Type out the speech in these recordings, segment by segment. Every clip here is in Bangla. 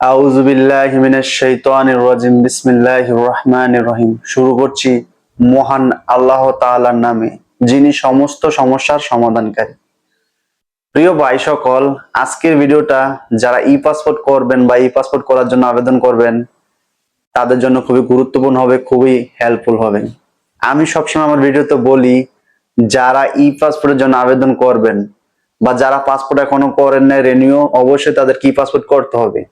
আউযু বিল্লাহি মিনাশ শাইতানির রাজিম। বিসমিল্লাহির রহিম। শুরু করছি মহান আল্লাহ তাআলার নামে, যিনি সমস্ত সমস্যার সমাধানকারী। প্রিয় ভাই সকল, আজকের ভিডিওটা যারা ই পাসপোর্ট করবেন বা ই পাসপোর্ট করার জন্য আবেদন করবেন, তাদের জন্য খুবই গুরুত্বপূর্ণ হবে, খুবই হেল্পফুল হবে। আমি সবসময় আমার ভিডিওতে বলি, যারা ই পাসপোর্টের জন্য আবেদন করবেন বা যারা পাসপোর্ট এখনও করেন না রেনিউ অবশ্যই তাদের কি পাসপোর্ট করতে হবে।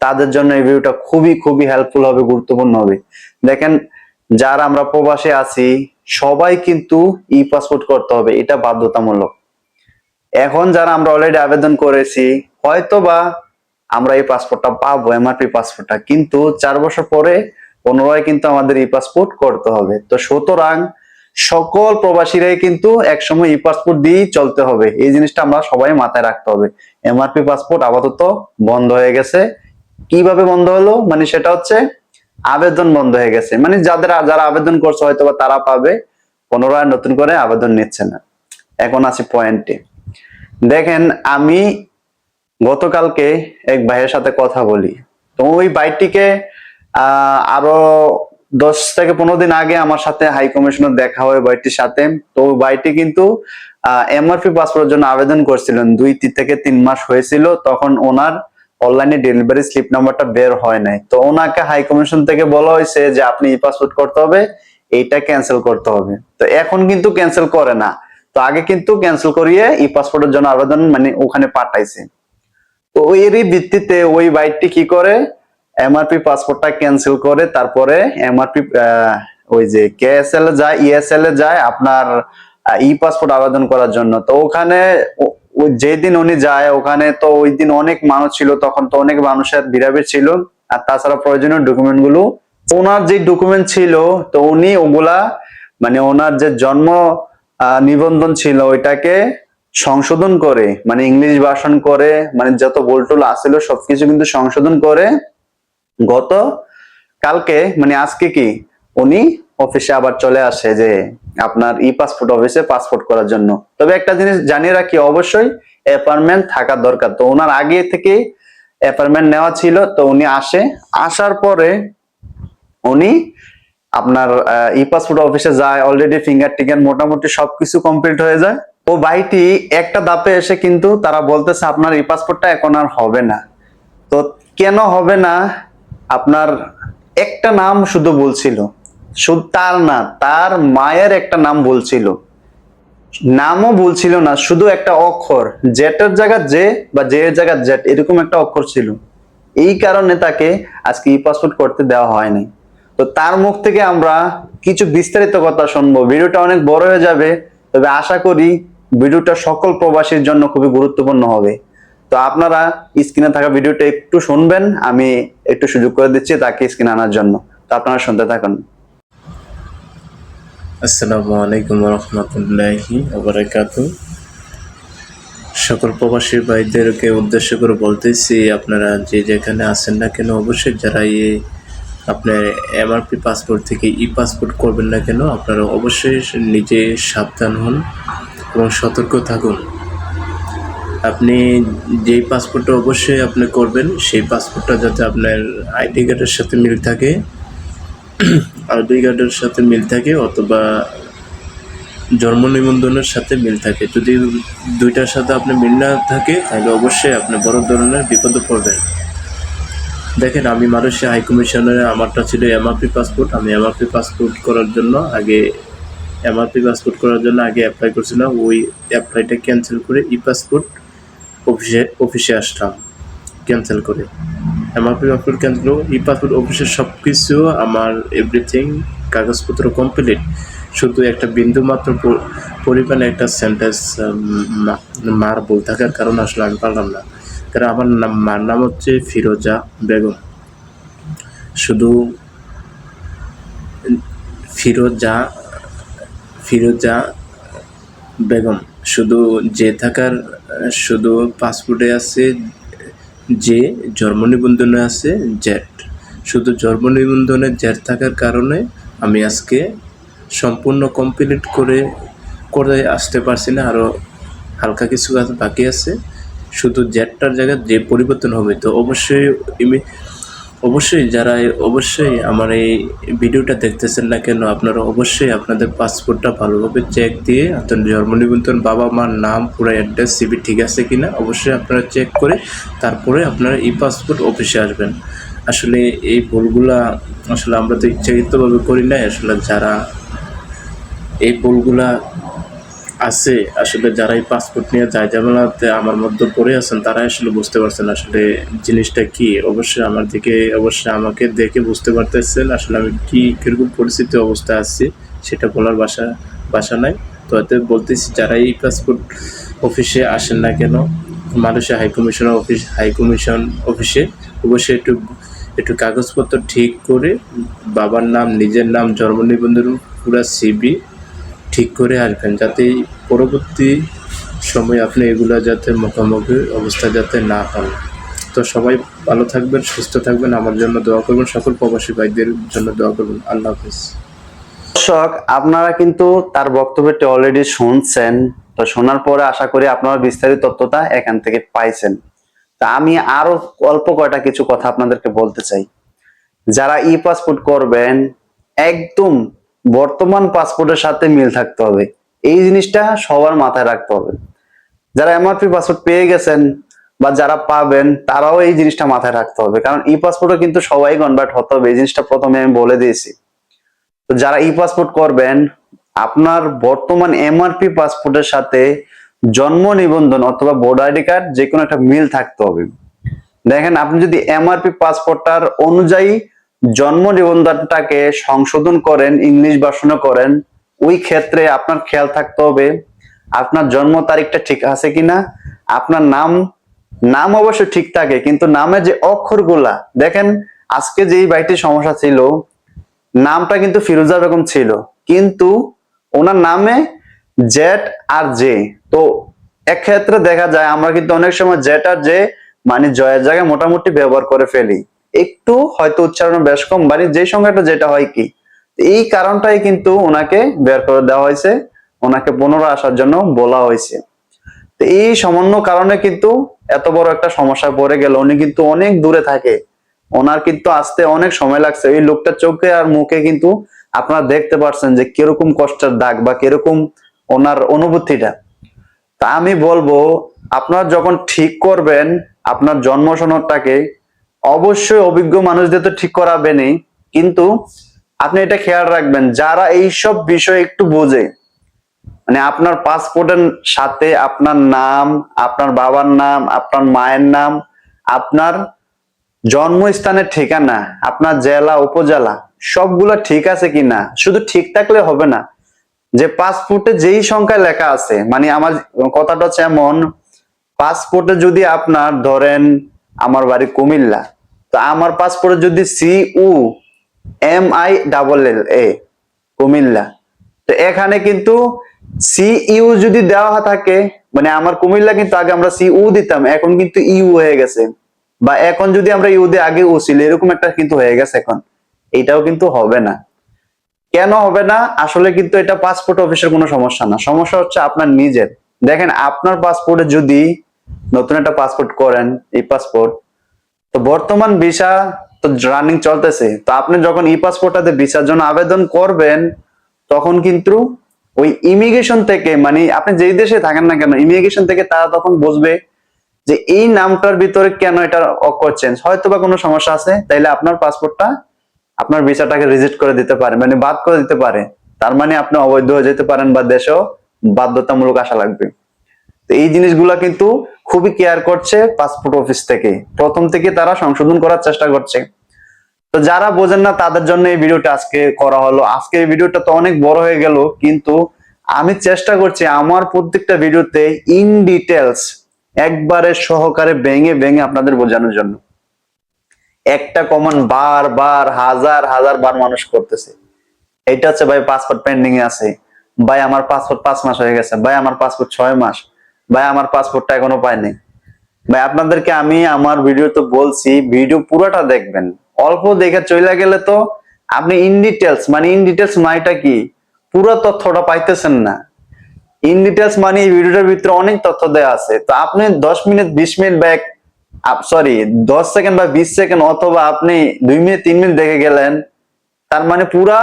তাদের জন্য এই ভিডিওটা খুবই খুবই হেল্পফুল হবে, গুরুত্বপূর্ণ হবে। দেখেন, যারা আমরা প্রবাসে আছি, সবাই কিন্তু ই পাসপোর্ট করতে হবে, এটা বাধ্যতামূলক। এখন যারা আমরা অলরেডি আবেদন করেছি হয়তো বা আমরা এই পাসপোর্টটা পাবো এমআরপি পাসপোর্টটা কিন্তু চার বছর পরে পুনরায় কিন্তু আমাদের ই পাসপোর্ট করতে হবে। তো সুতরাং সকল প্রবাসীরাই কিন্তু একসময় ই পাসপোর্ট দিয়েই চলতে হবে। এই জিনিসটা আমরা সবাই মাথায় রাখতে হবে। এমআরপি পাসপোর্ট আপাতত বন্ধ হয়ে গেছে। কীভাবে বন্ধ হলো? মানে সেটা হচ্ছে আবেদন বন্ধ হয়ে গেছে। মানে যাদের যারা আবেদন করছে হয়তো বা তারা পাবে পুনরায় নতুন করে আবেদন নিচ্ছে না। এখন আছি পয়েন্টে দেখেন, আমি গতকালকে এক ভাইয়ের সাথে কথা বলি। তো ওই বাইকটিকে আহ আরও দশ থেকে পনেরো দিন আগে আমার সাথে হাই কমিশনার দেখা হয় বাইকটির সাথে। তো ওই বাইকটি কিন্তু এমআরপি পাসপোর্টের জন্য আবেদন করছিলেন। দুই থেকে তিন মাস হয়েছিল। তখন ওনার অনলাইনে ডেলিভারি স্লিপ নাম্বারটা বের হয় নাই। তো ওনাকে হাই কমিশন থেকে বলা হয়েছে যে, আপনি ই পাসপোর্ট করতে হবে, এইটা ক্যান্সেল করতে হবে। তো এখন কিন্তু ক্যান্সেল করে না। তো আগে কিন্তু ক্যান্সেল করিয়ে ই পাসপোর্টের জন্য আবেদন মানে ওখানে পাঠাইছে। তো এরই ভিত্তিতে ওই বাইকটি কি করে? এমআরপি পাসপোর্টটা ক্যান্সেল করে, তারপরে এমআরপি ওই যে কেএসএল এ যায় ইএসএল এ যায় আপনার ই পাসপোর্ট আবেদন করার জন্য। তো ওখানে যেদিন উনি যায়, ওখানে তো ওই দিন অনেক মানুষ ছিল, তখন তো অনেক মানুষের ভিড়াভিড় ছিল। আর তাছাড়া প্রয়োজনীয় ডকুমেন্টগুলো, ওনার যে ডকুমেন্ট ছিল, তো উনি ওগুলা মানে ওনার যে জন্ম নিবন্ধন ছিল, ওইটাকে সংশোধন করে মানে ইংলিশ ভাষণ করে মানে যত বোলটোল আসছিল সবকিছু কিন্তু সংশোধন করে, গত কালকে মানে আজকে কি, উনি অফিসে আবার চলে আসে যে আপনার ই পাসপোর্ট অফিসে পাসপোর্ট করার জন্য। তবে একটা জিনিস জানিয়ে রাখি, অবশ্যই অ্যাপার্টমেন্ট থাকা দরকার। তো ওনার আগে থেকে অ্যাপার্টমেন্ট নেওয়া ছিল, তো উনি আসে। আসার পরে উনি আপনার ই পাসপোর্ট অফিসে যায় অলরেডি ফিঙ্গার টিকেট মোটামুটি সবকিছু কমপ্লিট হয়ে যায়। ও ভাইটি একটা দাপে এসে কিন্তু তারা বলতেছে, আপনার ই পাসপোর্টটা এখন আর হবে না। তো কেন হবে না? আপনার একটা নাম শুধু বলছিল শুধু তার না, তার মায়ের একটা নাম বলছিল নামও বলছিল না, শুধু একটা অক্ষর জেটের জায়গা জে বা জে এর জায়গা জেট এরকম একটা অক্ষর ছিল। এই কারণে তাকে আজকে ই পাসপোর্ট করতে দেওয়া হয়নি। তো তার মুখ থেকে আমরা কিছু বিস্তারিত কথা শুনব। ভিডিওটা অনেক বড় হয়ে যাবে, তবে আশা করি ভিডিওটা সকল প্রবাসীর জন্য খুবই গুরুত্বপূর্ণ হবে। তো আপনারা স্ক্রিনে থাকা ভিডিওটা একটু শুনবেন, আমি একটু সুযোগ করে দিচ্ছি তাকে স্ক্রিনে আনার জন্য। তো আপনারা শুনতে থাকুন। আসসালামু আলাইকুম রহমতুল্লাহি ওবরাকাত সকল প্রবাসী ভাইদেরকে উদ্দেশ্য করে বলতেছি, আপনারা যে যেখানে আছেন না কেন, অবশ্যই যারা এই আপনার এমআরপি পাসপোর্ট থেকে ই পাসপোর্ট করবেন না কেন, আপনারা অবশ্যই নিজে সাবধান হন এবং সতর্ক থাকুন। আপনি যেই পাসপোর্টটা অবশ্যই আপনি করবেন, সেই পাসপোর্টটা যাতে আপনার আইডি কার্ডের সাথে মিল থাকে আইডি কার্ডের সাথে মিল থাকে অথবা জন্ম নিবন্ধনের সাথে মিল থাকে। যদি দুইটার সাথে আপনি মিল না থাকে, তাহলে অবশ্যই আপনি বড় ধরনের বিপদে পড়বেন। দেখেন, আমি মালয়েশিয়া হাই কমিশনে আমারটা ছিল এমআরপি পাসপোর্ট। আমি এমআরপি পাসপোর্ট করার জন্য আগে, এমআরপি পাসপোর্ট করার জন্য আগে অ্যাপ্লাই করছিলাম। ওই অ্যাপ্লাইটা ক্যান্সেল করে ই পাসপোর্ট অফিসে অফিসে আসলাম ক্যান্সেল করে। এমআরপি পাসপোর্ট কেন্দ্র ই পাসপোর্ট অফিসের সব কিছু আমার এভরিথিং কাগজপত্র কমপ্লিট শুধু একটা বিন্দু মাত্র পরিমাণে একটা সেন্টেন্স মার বল থাকার কারণে আসলে আমি পারলাম না। কারণ আমার নাম মার নাম হচ্ছে ফিরোজা বেগম। শুধু ফিরোজা ফিরোজা বেগম। শুধু যে থাকার, শুধু পাসপোর্টে আছে যে জন্ম নিবন্ধনে আছে জেট। শুধু জন্ম নিবন্ধনে জেট থাকার কারণে আমি আজকে সম্পূর্ণ কমপ্লিট করে করে আসতে পারছি না আরও হালকা কিছু কাজ বাকি আছে। শুধু জ্যাটটার জায়গায় যে পরিবর্তন হবে, তো অবশ্যই অবশ্যই যারা অবশ্যই আমার এই ভিডিওটা দেখতেছেন না কেন, আপনারা অবশ্যই আপনাদের পাসপোর্টটা ভালোভাবে চেক দিয়ে আপনার জন্ম নিবন্ধন বাবা মার নাম, পুরো অ্যাড্রেস সিবি ঠিক আছে কি না অবশ্যই আপনারা চেক করে তারপরে আপনারা ই পাসপোর্ট অফিসে আসবেন। আসলে এই ভুলগুলা আসলে আমরা তো ইচ্ছাকৃতভাবে করি না আসলে যারা এই ভুলগুলা আছে, আসলে যারা এই পাসপোর্ট নিয়ে যায় ঝামেলাতে আমার মধ্যে পড়ে আছেন তারা আসলে বুঝতে পারছেন আসলে জিনিসটা কি। অবশ্যই আমার দিকে, অবশ্যই আমাকে দেখে বুঝতে পারতেছেন আসলে আমি কি, কীরকম পরিস্থিতি অবস্থা আছি, সেটা বলার বাসা বাসা নাই। তো এতে বলতেছি যারা এই পাসপোর্ট অফিসে আসেন না কেন, Malaysia high commissioner office high commission অফিসে অবশ্যই একটু একটু কাগজপত্র ঠিক করে বাবার নাম, নিজের নাম, জন্ম নিবন্ধন পুরা সিবি ঠিক করে আসবেন যাতে পরবর্তী সময় আপনি এগুলো যাতে মুখোমুখি অবস্থা যাতে না পান। তো সবাই ভালো থাকবেন, সুস্থ থাকবেন, আমার জন্য দোয়া করবেন, সকল প্রবাসী ভাইদের জন্য দোয়া করবেন। আল্লাহ হাফিজ। দর্শক, আপনারা কিন্তু তার বক্তব্যটি অলরেডি শুনছেন। তো শোনার পরে আশা করি আপনারা বিস্তারিত তথ্যটা এখান থেকে পাইছেন। তা আমি আরও অল্প কয়টা কিছু কথা আপনাদেরকে বলতে চাই। যারা ই পাসপোর্ট করবেন, একদম বর্তমান পাসপোর্টের সাথে মিল থাকতে হবে। এই জিনিসটা সবার মাথায় রাখতে হবে। যারা এমআরপি পাসপোর্ট পেয়ে গেছেন বা যারা পাবেন, তারাও এই জিনিসটা মাথায় রাখতে হবে। কারণ ই পাসপোর্টও কিন্তু সবাই কনভার্ট হতে হবে। এই জিনিসটা প্রথমে আমি বলে দিয়েছি। তো যারা ই পাসপোর্ট করবেন, আপনার বর্তমান এমআরপি পাসপোর্টের সাথে জন্ম নিবন্ধন অথবা ভোটার আইডি কার্ড যে কোনো একটা মিল থাকতে হবে। দেখেন, আপনি যদি এমআরপি পাসপোর্টটার অনুযায়ী জন্ম নিবন্ধনটাকে সংশোধন করেন, ইংলিশ ভার্সনে করেন, ওই ক্ষেত্রে আপনার খেয়াল থাকতে হবে, আপনার জন্ম তারিখটা ঠিক আছে কিনা, আপনার নাম নাম অবশ্য ঠিক থাকে, কিন্তু নামে যে অক্ষরগুলা, দেখেন আজকে যেই বাইটির সমস্যা ছিল, নামটা কিন্তু ফিরোজা বেগম ছিল, কিন্তু ওনার নামে জেট আর জে তো এক্ষেত্রে দেখা যায় আমরা কিন্তু অনেক সময় জেট আর জে মানে জয়ের জায়গায় মোটামুটি ব্যবহার করে ফেলি। একটু হয়তো উচ্চারণ বেশ কম মানে যে সংখ্যাটা যেটা হয় কি, এই কারণটাই কিন্তু ওনাকে বের করে দেওয়া হয়েছে, ওনাকে পুনরায় আসার জন্য বলা হয়েছে। তো এই সামান্য কারণে কিন্তু এত বড় একটা সমস্যা পড়ে গেল। উনি কিন্তু অনেক দূরে থাকে। ওনার কিন্তু আসতে অনেক সময় লাগছে। এই লোকটার চোখে আর মুখে কিন্তু আপনারা দেখতে পারছেন যে কীরকম কষ্টের দাগ বা কীরকম ওনার অনুভূতিটা। তা আমি বলব, আপনার যখন ঠিক করবেন, আপনার জন্ম সনদটাকে অবশ্যই অভিজ্ঞ মানুষদের তো ঠিক করাবেনই, কিন্তু আপনি এটা খেয়াল রাখবেন, যারা এইসব বিষয় একটু বোঝে মানে আপনার পাসপোর্টের সাথে আপনার নাম, আপনার বাবার নাম, আপনার মায়ের নাম, আপনার জন্মস্থানের ঠিকানা, আপনার জেলা, উপজেলা, সবগুলা ঠিক আছে কিনা, শুধু ঠিক থাকলে হবে না, যে পাসপোর্টে যেই সংখ্যায় লেখা আছে মানে আমার কথাটা হচ্ছে এমন, পাসপোর্টে যদি আপনার ধরেন আমার বাড়ি কুমিল্লা। তো আমার পাসপোর্টে যদি C U M I double L A Comilla. তো এখানে কিন্তু সি ইউ যদি দেওয়া থাকে মানে আমার কুমিল্লা কিন্তু আগে আমরা সি উ দিতাম, এখন কিন্তু ইউ হয়ে গেছে। বা এখন যদি আমরা ইউ দিয়ে আগে উ ছিল, এরকম একটা কিন্তু হয়ে গেছে এখন। এটাও কিন্তু হবে না। কেন হবে না? আসলে কিন্তু এটা পাসপোর্ট অফিসের কোনো সমস্যা না। সমস্যা হচ্ছে আপনার নিজের। দেখেন, আপনার পাসপোর্টে যদি নতুন একটা পাসপোর্ট করেন, এই পাসপোর্ট তো বর্তমান ভিসা তো রানিং চলতেছে। তো আপনি যখন ই পাসপোর্টটাতে ভিসার জন্য আবেদন করবেন, তখন কিন্তু ওই ইমিগ্রেশন থেকে মানে আপনি যেই দেশে থাকেন না কেন ইমিগ্রেশন থেকে তারা তখন বুঝবে যে এই নামটার ভিতরে কেন এটা অক্ষর চেঞ্জ হয়তো বা কোনো সমস্যা আছে, তাইলে আপনার পাসপোর্টটা আপনার ভিসাটাকে রিজেক্ট করে দিতে পারে মানে বাদ করে দিতে পারে। তার মানে আপনি অবৈধ হয়ে যেতে পারেন বা দেশেও বাধ্যতামূলক আসা লাগবে। এই জিনিসগুলা কিন্তু খুবই কেয়ার করছে পাসপোর্ট অফিস থেকে। প্রথম থেকে তারা সংশোধন করার চেষ্টা করছে। তো যারা বোঝেন না, তাদের জন্য এই ভিডিওটা আজকে করা হলো। আজকে এই ভিডিওটা তো অনেক বড় হয়ে গেল, কিন্তু আমি চেষ্টা করছি আমার প্রত্যেকটা ভিডিওতে ইন ডিটেলস একবারে সহকারে ভেঙে ভেঙে আপনাদের বোঝানোর জন্য। একটা কমন বার বার, হাজার হাজার বার মানুষ করতেছে। এটা হচ্ছে ভাই পাসপোর্ট পেন্ডিং এ আছে। ভাই, আমার পাসপোর্ট পাঁচ মাস হয়ে গেছে। ভাই, আমার পাসপোর্ট ছয় মাস। ভাই, আমার পাসপোর্টটা এখনও পাইনি। ভাই, আপনাদেরকে আমি আমার ভিডিও তো বলছি ভিডিও পুরোটা দেখবেন। অল্প দেখে চলে গেলে তো আপনি ইন ডিটেলস মানে ইন ডিটেলস মাইটা কি? পুরো তথ্যটা পাইতেছেন না। ইন ডিটেলস মানে এই ভিডিওটার ভিতরে অনেক তথ্য দেওয়া আছে। তো আপনি দশ মিনিট, বিশ মিনিট ব্যাক সরি দশ সেকেন্ড বা বিশ সেকেন্ড অথবা আপনি দুই মিনিট, তিন মিনিট দেখে গেলেন, তার মানে পুরা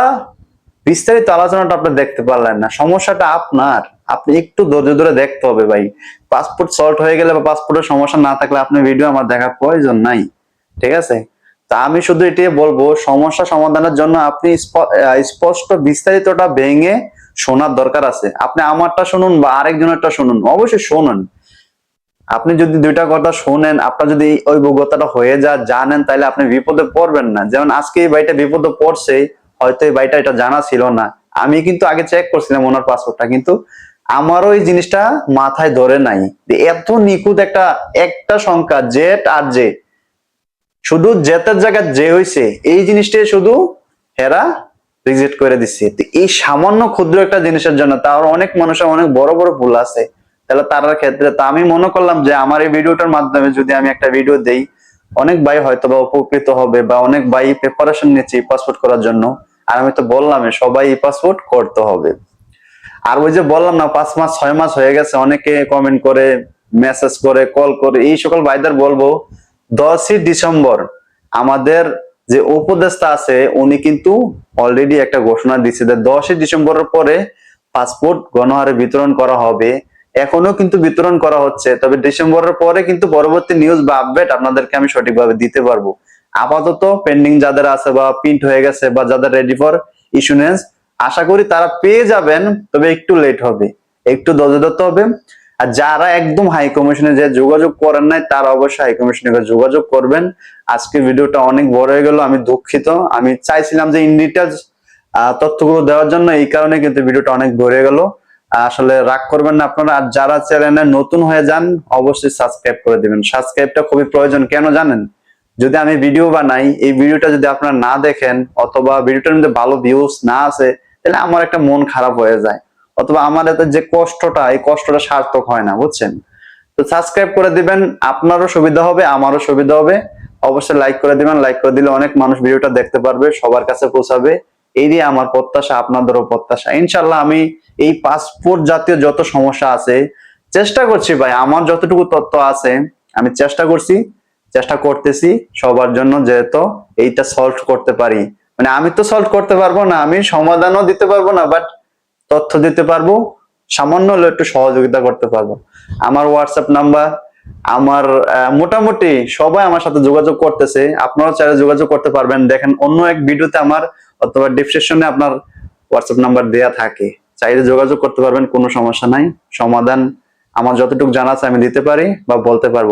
বিস্তারিত আলোচনাটা আপনি দেখতে পারলেন না। সমস্যাটা আপনার। আপনি একটু ধৈর্য ধরে দেখতে হবে ভাই। পাসপোর্ট সল্ট হয়ে গেলে বা পাসপোর্টের সমস্যা না থাকলে আপনি ভিডিও আমার দেখার প্রয়োজন নাই। ঠিক আছে? তা আমি শুধু এটাই বলব, সমস্যা সমাধানের জন্য আপনি স্পষ্ট বিস্তারিতটা ভেঙে শোনার দরকার আছে। আপনি আমারটা শুনুন বা আরেকজনেরটা শুনুন। অবশ্যই শুনুন। আপনি যদি দুইটা কথা শুনেন, আপনার যদি এই অভিজ্ঞতাটা হয়ে যা জানেন, তাহলে আপনি বিপদে পড়বেন না। যেমন আজকে এই ভাইটা বিপদে পড়ছে হয়তো এই ভাইটা এটা জানা ছিল না। আমি কিন্তু আগে চেক করছিলাম ওনার পাসপোর্টটা কিন্তু আমারও এই জিনিসটা মাথায় ধরে নাই। এত নিখুঁত একটা একটা সংখ্যা, জেট আর জে। শুধু জেতের জায়গায় যে হয়েছে এই জিনিসটাই শুধু হেরা রিজেক্ট করে দিচ্ছে তো এই সামান্য ক্ষুদ্র একটা জিনিসের জন্য তার অনেক মানুষের অনেক বড় বড় ভুল আছে। তাহলে তার ক্ষেত্রে, তো আমি মনে করলাম যে আমার এই ভিডিওটার মাধ্যমে যদি আমি একটা ভিডিও দেই, অনেক ভাই হয়তো বা উপকৃত হবে বা অনেক ভাই প্রিপারেশন নিচ্ছে পাসপোর্ট করার জন্য। আর আমি তো বললাম সবাই পাসপোর্ট করতে হবে। আর ওই যে বললাম না, পাঁচ মাস, ছয় মাস হয়ে গেছে, অনেকে কমেন্ট করে মেসেজ করে কল করে, এই সকল ভাইদের বলব, দশই ডিসেম্বর আমাদের যে উপদেষ্টা আছে, উনি কিন্তু অলরেডি একটা ঘোষণা দিচ্ছে যে দশই ডিসেম্বরের পরে পাসপোর্ট গণহারে বিতরণ করা হবে। এখনও কিন্তু বিতরণ করা হচ্ছে, তবে ডিসেম্বরের পরে কিন্তু পরবর্তী নিউজ বা আপডেট আপনাদেরকে আমি সঠিকভাবে দিতে পারব। আপাতত পেন্ডিং যাদের আছে বা প্রিন্ট হয়ে গেছে বা যাদের রেডি ফর ইস্যুনেন্স আশা করি তারা পেয়ে যাবেন, তবে একটু লেট হবে, একটু ধৈর্য ধরতে হবে। আর যারা একদম হাই কমিশনে যে যোগাযোগ করেন নাই, তারা অবশ্যই হাই কমিশনে যোগাযোগ করবেন। আজকে ভিডিওটা অনেক বড় হয়ে গেল, আমি দুঃখিত। আমি চাইছিলাম যে ইন তথ্যগুলো দেওয়ার জন্য, এই কারণে কিন্তু ভিডিওটা অনেক বড় হয়ে গেল। আসলে রাগ করবেন না আপনারা, আর যারা চ্যানেলে নতুন হয়ে যান, অবশ্যই সাবস্ক্রাইব করে দিবেন। সাবস্ক্রাইবটা খুবই প্রয়োজন, কেন জানেন? যদি আমি ভিডিও বানাই, এই ভিডিওটা যদি আপনারা না দেখেন অথবা ভিডিওটার মধ্যে ভালো ভিউজ না আছে তাহলে আমার একটা মন খারাপ হয়ে যায়। অথবা আমার এতে যে কষ্টটা, এই কষ্টটা সার্থক হয় না, বুঝছেন? তো সাবস্ক্রাইব করে দিবেন, আপনারও সুবিধা হবে, আমারও সুবিধা হবে। অবশ্যই লাইক করে দিবেন লাইক করে দিলে অনেক মানুষ ভিডিওটা দেখতে পারবে, সবার কাছে পৌঁছাবে। এই দিয়ে আমার প্রত্যাশা, আপনাদেরও প্রত্যাশা। ইনশাল্লাহ আমি এই পাসপোর্ট জাতীয় যত সমস্যা আছে, চেষ্টা করছি ভাই, আমার যতটুকু তথ্য আছে, আমি চেষ্টা করছি। চেষ্টা করতেছি সবার জন্য যেহেতু এইটা সলভ করতে পারি। মানে আমি তো সলভ করতে পারব না, আমি সমাধানও দিতে পারব না বাট তথ্য দিতে পারব, সামান্য হলেও একটু সহযোগিতা করতে পারব। আমার হোয়াটসঅ্যাপ নাম্বার আমার মোটামুটি সবাই আমার সাথে যোগাযোগ করতেছে, আপনারাও চাইলে যোগাযোগ করতে পারবেন। দেখেন অন্য এক ভিডিওতে আমার অথবা ডিসক্রিপশনে আপনার হোয়াটসঅ্যাপ নাম্বার দেয়া থাকে। চাইলে যোগাযোগ করতে পারবেন, কোনো সমস্যা নাই। সমাধান আমার যতটুকু জানা আছে আমি দিতে পারি বা বলতে পারব।